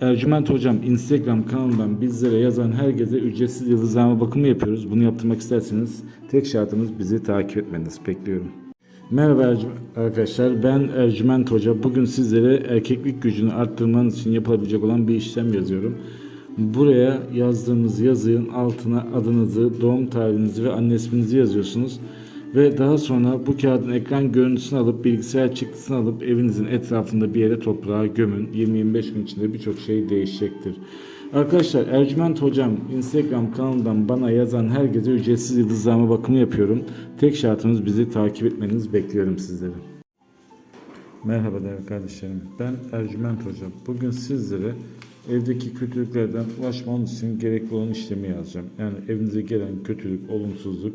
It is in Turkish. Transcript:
Ercüment Hocam Instagram kanalından bizlere yazan herkese ücretsiz yıldızlama bakımı yapıyoruz. Bunu yaptırmak isterseniz tek şartımız bizi takip etmeniz. Bekliyorum. Merhaba arkadaşlar ben Ercüment Hoca. Bugün sizlere erkeklik gücünü arttırmanız için yapılabilecek olan bir işlem yazıyorum. Buraya yazdığınız yazının altına adınızı, doğum tarihinizi ve anne isminizi yazıyorsunuz. Ve daha sonra bu kağıdın ekran görüntüsünü alıp bilgisayar çıktısını alıp evinizin etrafında bir yere toprağa gömün. 20-25 gün içinde birçok şey değişecektir. Arkadaşlar Ercüment Hocam Instagram kanalından bana yazan herkese ücretsiz yıldızlama bakımı yapıyorum. Tek şartımız bizi takip etmeniz bekliyorum sizleri. Merhaba değerli kardeşlerim. Ben Ercüment Hocam. Bugün sizlere evdeki kötülüklerden ulaşmanız için gerekli olan işlemi yazacağım. Yani evinize gelen kötülük, olumsuzluk